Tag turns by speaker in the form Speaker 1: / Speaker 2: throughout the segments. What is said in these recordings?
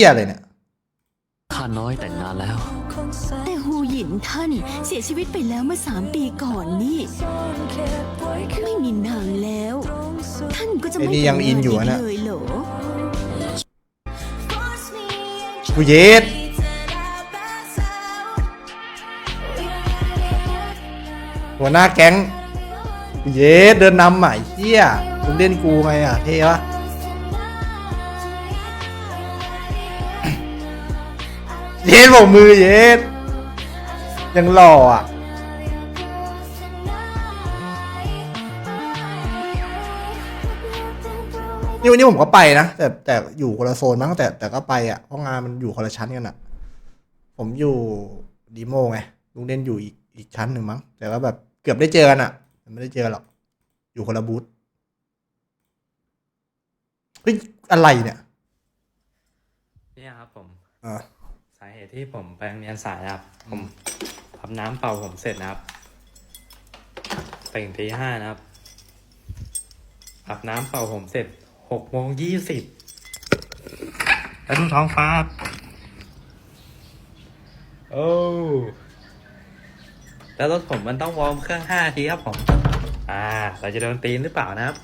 Speaker 1: เหี้ยอะไรเนี่ย
Speaker 2: ข้าน้อยแต่งงานแล้ว
Speaker 3: แต่ฮูหยินท่านเสียชีวิตไปแล้วเมื่อสามปีก่อนนี่ ไม่มีนางแล้ว ท่านก็จะ
Speaker 1: ไอ้
Speaker 3: ไม่
Speaker 1: นี่ยังอินอยู่อะนะ
Speaker 3: เลยเหรอ
Speaker 1: กูเย็ดหัวหน้าแก๊งกูเย็ดเดินนำใหม่เฮียมึงเล่นกูไงอะเท่ปะ เย็ดบอกมือเย็ดยังหล่ออะนี่วันนี้ผมก็ไปนะ แต่แต่อยู่คนละโซนมั้งแต่แต่ก็ไปอะเพราะงานมันอยู่คนละชั้นกันอะ ผมอยู่ดีโมไงลุงเด่นอยู่อีกอีกชั้นหนึ่งมั้งแต่ว่าแบบเกือบได้เจอกันอะแต่ไม่ได้เจอหรอกอยู่คนละบูธเฮ้ยอะไรเนี่ย
Speaker 4: เนี่ยครับผม
Speaker 1: อ่า
Speaker 4: สาเห ตุที่ผมไปโรงเรียนสายครับ ผมทำน้ำเป่าผมเสร็จนะครับตื่นตีห้านะครับอาบน้ำเป่าผมเสร็จหกโมงยี่สิบแล้วดูท้องฟ้า โอ้ แล้วรถผมมันต้องวอร์มเครื่องห้าทีครับผม อ่า เราจะโดนตีนหรือเปล่านะครับ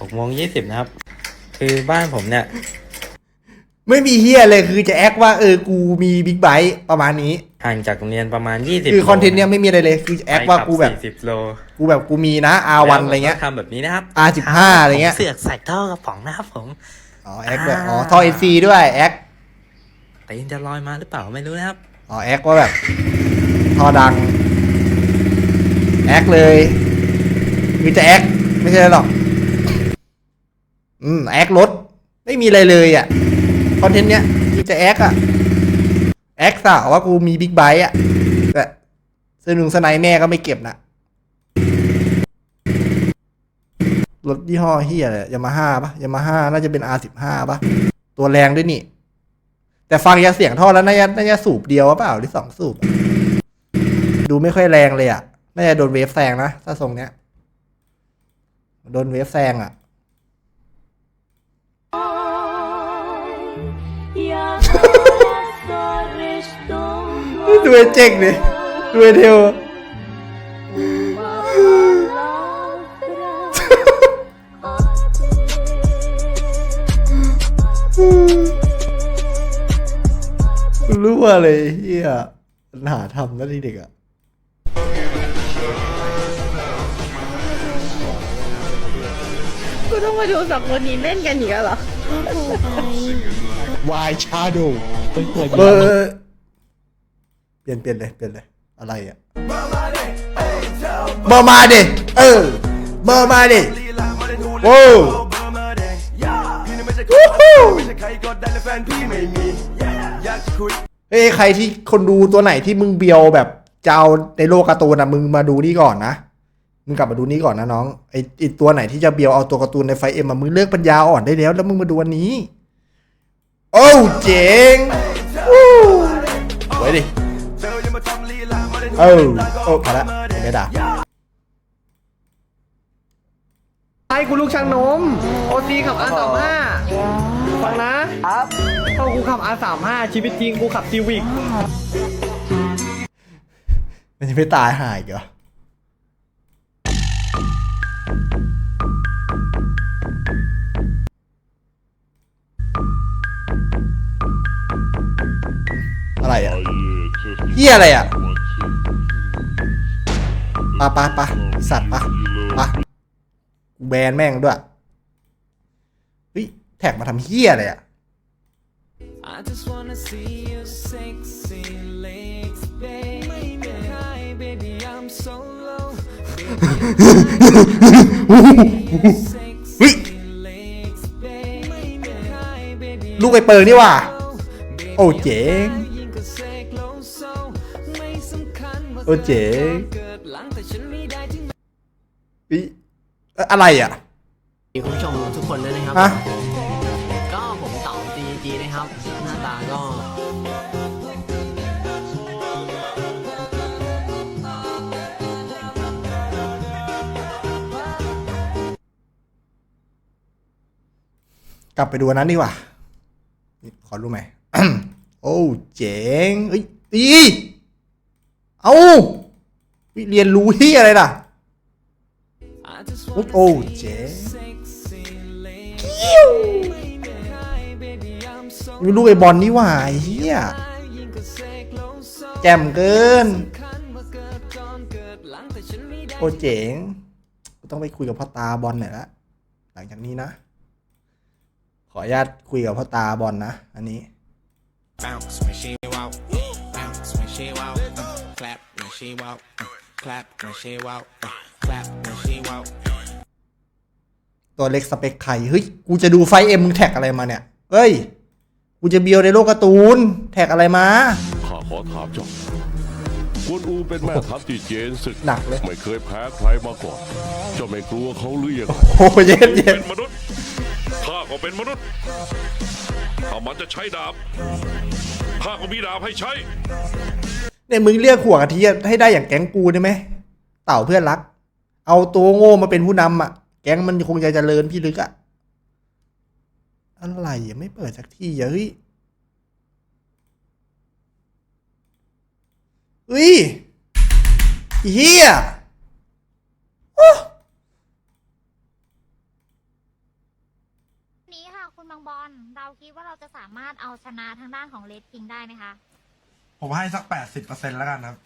Speaker 4: หกโมงยี่สิบนะครับ คือบ้านผมเนี่ย
Speaker 1: ไม่มีเฮียเลยคือจะแอคว่าเออกูมีบิ๊กไบค์ประมาณนี้
Speaker 4: ห่างจากโรงเรียนประมาณยี่สิบ
Speaker 1: คือคอนเทนต์เนี้ยไม่มีอะไรเลยคือจะแอคว่ากูแบบ
Speaker 4: สี่สิบโล
Speaker 1: กูแบบกูมีนะ R1 อะไรเงี้ย
Speaker 4: ทำแบบนี้นะครับ
Speaker 1: R15 อะไรเงี้ย
Speaker 4: ผมเสือกใส่ท่อกระป๋องนะครับผม
Speaker 1: อ๋อแอคแบบอ๋อท่อเอซีด้วยแอค
Speaker 4: แต่ยังจะลอยมาหรือเปล่าไม่รู้นะครับ
Speaker 1: อ๋อแอคว่าแบบทอดังแอคเลยมีแต่แอคไม่ใช่หรอกอืมแอครถไม่มีอะไรเลยอะ คอนเทนต์เนี้ยมีแต่แอคอะแอคสาวว่ากูมีบิ๊กไบค์อะแต่เสื้อหนึ่งสไนแม่ก็ไม่เก็บนะรถยี่ห้อเฮียอะไรยามาฮ่าปะยามาฮ่าน่าจะเป็น R สิบห้าปะตัวแรงด้วยนี่ แต่ฟังยาเสียงท่อแล้วน่าจะน่าจะสูบเดียวเปล่าหรือสองสูบ ดูไม่ค่อยแรงเลยอะน่าจะโดนเวฟแซงนะถ้าทรงเนี้ย โดนเวฟแซงอะ ดูไอ้เจ๊กดิดูไอ้เทวรู้ว่าเลยเฮียปัญหาทำนะที่เด็กอะ
Speaker 5: กูต้องมาดูสองคนนี้เล่นกันอีกแล้วเหรอ
Speaker 6: วายชาโดว์
Speaker 1: เบอร์ เปลี่ยนเปลี่ยนเลยเปลี่ยนเลย อะไรอะเบอร์มาดิเออเบอร์มาดิโว้ววู้ฮู้เฮ้ยใครที่คนดูตัวไหนที่มึงเบียวแบบจะเอาในโลกการ์ตูนนะมึงมาดูนี่ก่อนนะมึงกลับมาดูนี่ก่อนนะน้องไอไอตัวไหนที่จะเบียวเอาตัวการ์ตูนในไฟเอ็มมามึงเลิกปัญญาอ่อนได้แล้ว แล้วมึงมาดูอันนี้ โอ้เจ๋งวู้ไว้ดิ เออโอ้พอละไม่ด่า
Speaker 6: ไอ้กูลูกช่างนมโอซีขับอาสามห้าฟังนะครับถ้ากูขับอาสามห้าชีวิตจริงกูขับซีวิก
Speaker 1: มันจะไม่ตายหายอีกเหรอ เฮียอะไรอะปะปะปะสัตว์ปะปะกูแบนแม่งด้วยเฮ้ยแท็กมาทำเฮียอะไรอะ
Speaker 7: I just wanna see your sexy legs, baby. Hi, baby, I'm so low. Sexy
Speaker 1: เฮ้ย
Speaker 7: legs, baby. Hi, baby,
Speaker 1: ลูกไอเปิงนี่ว่ะโอ้เจ๋ง
Speaker 7: โอ้
Speaker 1: เจ๋ง
Speaker 7: เกิดหลังแต่ฉันไม่ได้ถึง
Speaker 1: เฮ้ยเอ่ออะไรอะ
Speaker 2: คุณผู้ชมทุกคนด้วยนะครับ
Speaker 1: ฮะ
Speaker 2: ก็ผมเต่า GG นะครับ หน้าตาก็
Speaker 1: กลับไปดูอันนั้นดีกว่า ขอรู้ไหม โอ้ เจ๋งเอ้ยตี เอาวิเรียนรู้ที่อะไรล่ะ
Speaker 7: I just
Speaker 1: โอ้
Speaker 7: wanna
Speaker 1: โอ้เจ๋ง
Speaker 7: sexy lady
Speaker 1: กิ้ว
Speaker 7: baby I'm so
Speaker 1: มีลูกไอ้บอลนี่หว่าไอ้เฮีย
Speaker 7: ยิ่งก็เสกโลโซ
Speaker 1: แจ่มเกิน
Speaker 7: คันมาเกิดก่อนเกิดหลังแต่ฉันไม่ได้
Speaker 1: โอ้เจ๋งกูต้องไปคุยกับพ่อตาบอลหน่อยละหลังจากนี้นะ ขออนุญาตคุยกับพ่อตาบอลนะ อันนี้
Speaker 8: clap when she walk, uh, clap when she walk, uh, clap when she walk.
Speaker 1: ตัวเล็กสเปคใครเฮ้ย กูจะดูไฟเอ็มมึงแท็กอะไรมาเนี่ย เฮ้ย กูจะเบียวในโลกการ์ตูน แท็กอะไรมา
Speaker 9: ข้าขอถามเจ้ากวนอูเป็นแม่ทัพที่เจนศึก
Speaker 1: หนักเลย
Speaker 9: ไม่เคยแพ้ใครมาก่อน เจ้าไม่กลัวเขาหรือยังไง
Speaker 1: โอ้เย็นเย็น
Speaker 9: เป็นมนุษย์ข้าก็เป็นมนุษย์ถ้ามันจะใช้ดาบข้าก็มีดาบให้ใช้
Speaker 1: เนี่ยมึงเรียกหัวกะทิให้ได้อย่างแก๊งกูได้ไหมเต่าเพื่อนรัก เอาตัวโง่มาเป็นผู้นำอะ แก๊งมันคงจะเจริญพี่ลึกอะอะไรยังไม่เปิดสักทีอะเฮ้ยเฮ้ยเฮียโอ้
Speaker 10: นี้ค่ะคุณบางบอลเราคิดว่าเราจะสามารถเอาชนะทางด้านของเลดคิงได้ไหมคะ
Speaker 11: ผมให้สักแปดสิบเปอร์เซ็นแล้วกันครับ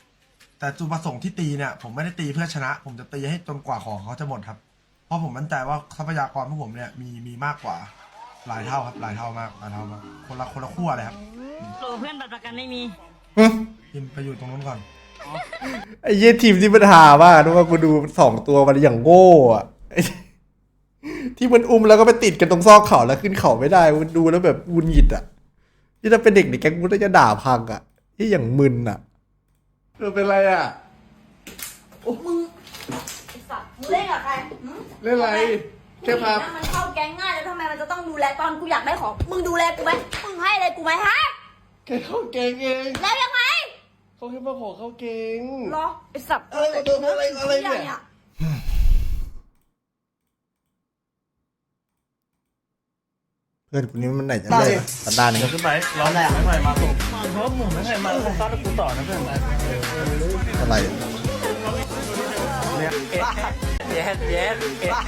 Speaker 11: แต่จุดประสงค์ที่ตีเนี่ย ผมไม่ได้ตีเพื่อชนะ ผมจะตีให้จนกว่าของเขาจะหมดครับ เพราะผมมั่นใจว่าทรัพยากรของผมเนี่ยมีมีมากกว่า หลายเท่าครับ หลายเท่ามากหลายเท่ามากคนละคนละขั้วเลยครับ
Speaker 5: โลเพื่อนบัตรประกันไม่มี
Speaker 1: หึ
Speaker 11: กินไปอยู่ตรงนู้นก่อน
Speaker 1: ไอ้เยี่ยทีมที่มันหามากนึกว่ากูดูสองตัวมันอย่างโง่อะไอ้ที่มันอุ้มแล้วก็ไปติดกันตรงซอกเขาแล้วขึ้นเขาไม่ได้มันดูแล้วแบบวุนหงิดอะที่ถ้าเป็นเด็กในแก๊งกูน่าจะด่าพังอะ ที่อย่างมึนอะเออเป็นไรอะ
Speaker 3: เล่นกับใคร
Speaker 1: เล่นไร แค่พา
Speaker 3: มันเข้าแก๊งง่ายแล้วทำไมมันจะต้องดูแลตอนกูอยากได้ของ มึงดูแลกูไหมมึงให้อะไรกูไหมฮะ
Speaker 1: แค่เข้าเกงเอง
Speaker 3: แล้วยังไง
Speaker 1: เขาแค่มาขอเข้าเกง
Speaker 3: รอไอ้สับ
Speaker 1: อะไรกับตัวอะไรอะไรเนี่ย เพื่อนคนนี้มันไหนจะเลิกสันดานเนี่ย
Speaker 6: ขึ้นไปร้อนแรงไม่ไหวมาส่ง เพราะหมูไม่ไหวมาส่งตอนกูต่อนะเพื่อน
Speaker 1: อะไร
Speaker 6: เย็ดเย็ดเย็ด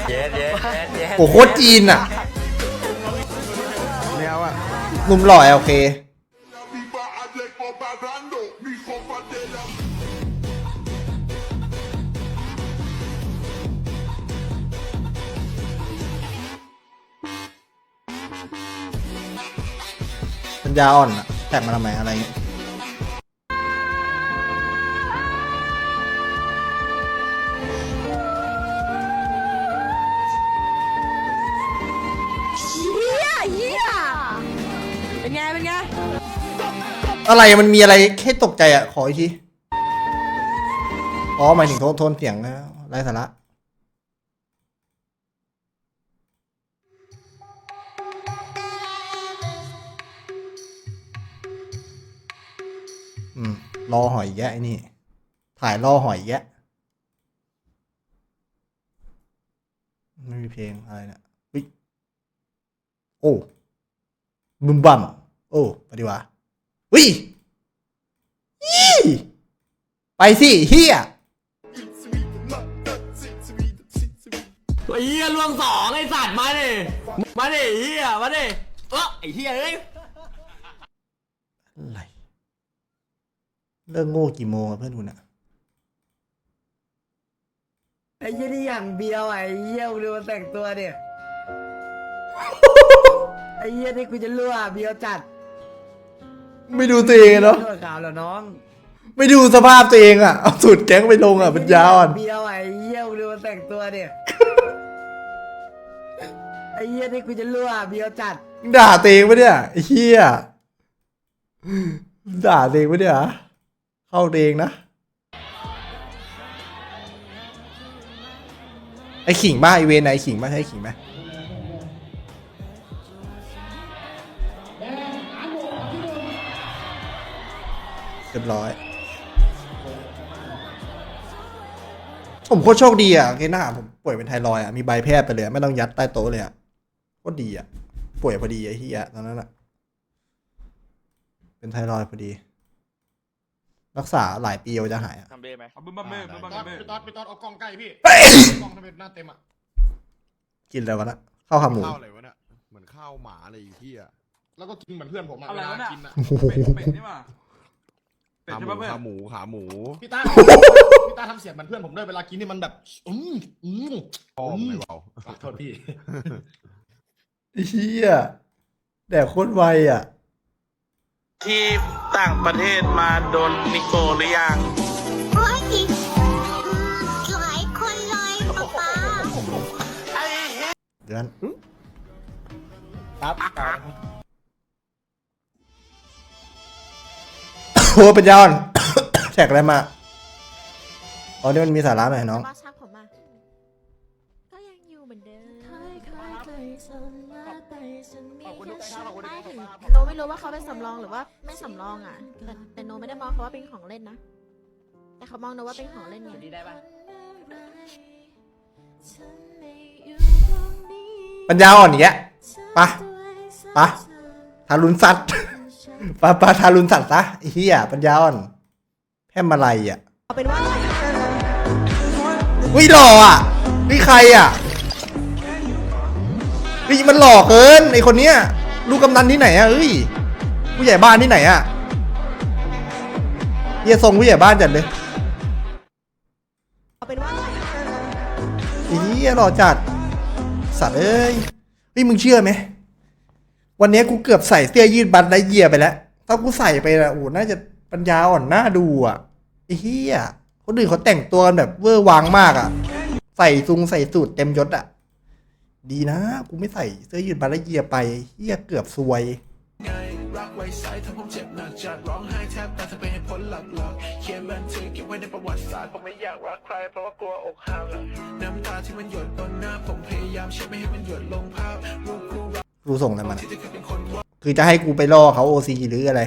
Speaker 6: เย็ดเย็ดเย็ด
Speaker 1: โอ้โหโคตรจีนอะ
Speaker 6: ไม่เอาอะ
Speaker 1: หนุ่มหล่อโอเคปัญญาอ่อนอะ แท็กมาทำไมอะไรเงี้ย
Speaker 3: เฮียเฮียเป็นไง เป็นไง
Speaker 1: อะไรมันมีอะไรแค่ตกใจอะ ขออีกที อ๋อ หมายถึงโทนโทนเสียงนะไรสาระ รอหอยแยะนี่ ถ่ายรอหอยแยะ ไม่มีเพลงอะไรนี่ยวิโอ้บึมบัมโอ้ไปดีว่าวิยี่ไปสิเฮีย
Speaker 2: ไอ้เหี้ยล่วงสองไอ้สัตว์มาดิมาดิเหี้ยมาดิเออไอ้เหี้ยเอ้ย
Speaker 1: อะไร เลิกโง่กี่โมงอะเพื่อนคุณอะ
Speaker 6: ไอ้ยี่นี่อย่างเบียวไอ้เยี่ยวดูมันแต่งตัวเนี่ยไอ้เยี่ยนี่กูจะรั่วเบียวจัด
Speaker 1: ไม่ดูตัวเองอะเนาะ
Speaker 6: รั่วขาวเหรอน้อง
Speaker 1: ไม่ดูสภาพตัวเองอะเอาสูตรแก๊งไปลงอะเป็นยาอ่อน
Speaker 6: เบียวไอ้เยี่ยวดูมันแต่งตัวเนี่ยไอ้เยี่ยนี่กูจะรั่วเบียวจัด
Speaker 1: ด่าตัวเองปะเนี่ยไอ้เฮียด่าตัวเองปะเนี่ย เข้าเองนะ ไอขิงบ้าไอเวนไหนขิงบ้าใช่ขิงไหมเรียบร้อย ผมโคตรโชคดีอะเคสหน้าผมป่วยเป็นไทรอยอะ มีใบแพทย์ไปเลย ไม่ต้องยัดใต้โต๊ะเลยอะโคตรดีอะ ป่วยพอดีไอ้เหี้ยตอนนั้นอะเป็นไทรอยพอดี รักษาหลายปีกว่าจะหายอะ
Speaker 12: ทำเบ้ไหม
Speaker 13: เอาบึ้มบัมเบ้บึ้มบัมเบ้
Speaker 6: พี่ต๊อดพี่ต๊อดเอากล้องใกล้พี่กล้องทำเป็นหน้าเต็มอะ
Speaker 1: กินอะไรวะนะข้าวขาหมู
Speaker 13: ข้าวอะไรวะเนี่ยเหมือนข้าวหมาอะไรอีกที่อะ
Speaker 6: แล้วก็กินเหมือนเพื่อนผมอะ
Speaker 13: อะไร
Speaker 6: เว
Speaker 13: วะ
Speaker 6: ลา
Speaker 13: เนี่ย
Speaker 6: กินอะ
Speaker 13: เป็ดเป็ดนี่มาเป็ดขาหใช่มูปะเพื่อน
Speaker 12: ขาหมูขาหมู
Speaker 6: พี่ตาพี่ตาทำเสียงเหมือนเพื่อนผมด้วยเวลากินนี่มันแบบอืมอืม
Speaker 13: พ่อมึงไม่เบา
Speaker 6: ขอโทษพี่
Speaker 1: ไอ้เหี้ยแดกโคตรไวอะ
Speaker 12: ที่ต่างประเทศมาโดนนิโกหรือยัง
Speaker 10: โอ้ยหลายคนเลยป๊าป๊า
Speaker 1: เดือน
Speaker 6: ครับ
Speaker 1: โอ้เป็นยอน แท็กอะไรมาอ๋อนี่มันมีสาระหน่อยน้อง
Speaker 5: บอส สำรองอะ แต่แต่โนไม่ได้มองเขาว่าเป็นของเล่นนะ แต่เขามองโนว่าเป็นของเล่นไง
Speaker 1: ปัญญาอ่อนอย่างเงี้ยปะปะทารุณสัตว์ปะปะทารุณสัตว์ซะไอ้เหี้ยปัญญาอ่อนแพร่มอะไรอะ
Speaker 5: เอาเป็นว่า
Speaker 1: วิหล่ออะนี่ใครอะนี่มันหล่อเกินไอคนเนี้ยลูกกำนันที่ไหนอะเอ้ย ผู้ใหญ่บ้านที่ไหนอะเฮียทรงผู้ใหญ่บ้านจัดเลย
Speaker 5: เอาเป็นว่า
Speaker 1: ไอ้เฮียหล่อจัด สัตว์เอ้ยเฮ้ยมึงเชื่อไหม วันนี้กูเกือบใส่เสื้อยืดบัตไดเยียไปแล้ว ถ้ากูใส่ไปนะโอ้น่าจะปัญญาอ่อนหน้าดูอะไอ้เฮียคนอื่นเขาแต่งตัวกันแบบเวอร์วังมากอะ ใส่ซุงใส่สูทเต็มยศอะ ดีนะ กูไม่ใส่เสื้อยืดบัตไดเยียไปเฮียเกือบซวย
Speaker 8: รักไว้ใส่ถ้าผมเจ็บหนักจัดร้องไห้แทบตายถ้าเป็นเหตุผลหลักๆเขียนบันทึกเก็บไว้ในประวัติศาสตร์ผมไม่อยากรักใครเพราะว่ากลัวอกหักน้ำตาที่มันหยดบนหน้าผมพยายามเช็ดไม่ให้มันหยดลงภาพรูปคู่รัก
Speaker 1: รู้ส่งอะไรมานะ
Speaker 8: ที่เธอเคยเป็นคนว่า
Speaker 1: คือจะให้กูไปล่อเขาโอซีหรืออะไร